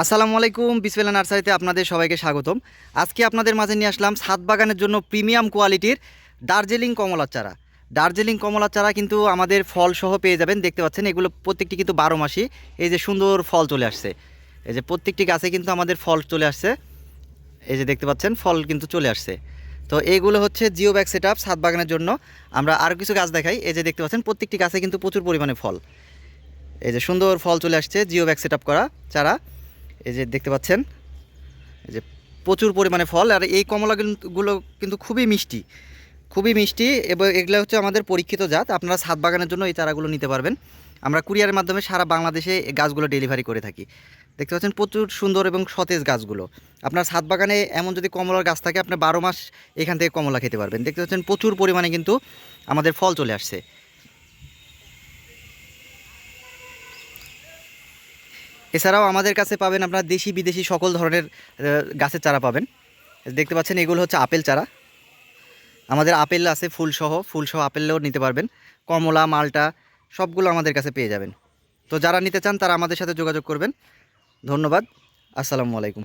আসসালামু আলাইকুম বিসমিল্লা নার্সারিতে আপনাদের সবাইকে স্বাগতম। আজকে আপনাদের মাঝে নিয়ে আসলাম ছাদ বাগানের জন্য প্রিমিয়াম কোয়ালিটির দার্জিলিং কমলার চারা। দার্জিলিং কমলার চারা কিন্তু আমাদের ফল সহ পেয়ে যাবেন, দেখতে পাচ্ছেন, এগুলো প্রত্যেকটি কিন্তু বারো মাসই এই যে সুন্দর ফল চলে আসছে। এই যে প্রত্যেকটি গাছে কিন্তু আমাদের ফল চলে আসছে, এই যে দেখতে পাচ্ছেন, ফল কিন্তু চলে আসছে। তো এইগুলো হচ্ছে জিও ব্যাগ সেট আপ ছাদ বাগানের জন্য। আমরা আরও কিছু গাছ দেখাই, এই যে দেখতে পাচ্ছেন, প্রত্যেকটি গাছে কিন্তু প্রচুর পরিমাণে ফল। এই যে সুন্দর ফল চলে আসছে জিও ব্যাগ সেট আপ করা চারা। এই যে দেখতে পাচ্ছেন, এই যে প্রচুর পরিমাণে ফল, আর এই কমলাগুলো কিন্তু খুবই মিষ্টি খুবই মিষ্টি, এবং এগুলো হচ্ছে আমাদের পরীক্ষিত জাত, আপনারা ছাদ বাগানের জন্য এই চারাগুলো নিতে পারবেন। আমরা কুরিয়ারের মাধ্যমে সারা বাংলাদেশে গাছগুলো ডেলিভারি করে থাকি। দেখতে পাচ্ছেন প্রচুর সুন্দর এবং সতেজ গাছগুলো। আপনার ছাদ বাগানে এমন যদি কমলার গাছ থাকে, আপনি বারো মাস এখান থেকে কমলা খেতে পারবেন। দেখতে পাচ্ছেন প্রচুর পরিমাণে কিন্তু আমাদের ফল চলে আসছে। এছাড়াও আমাদের কাছে পাবেন আপনার দেশি বিদেশি সকল ধরনের গাছের চারা পাবেন। দেখতে পাচ্ছেন এগুলো হচ্ছে আপেল চারা। আমাদের আপেল আছে ফুলসহ ফুলসহ আপেলও নিতে পারবেন। কমলা, মালটা সবগুলো আমাদের কাছে পেয়ে যাবেন। তো যারা নিতে চান তারা আমাদের সাথে যোগাযোগ করবেন। ধন্যবাদ। আসসালামু আলাইকুম।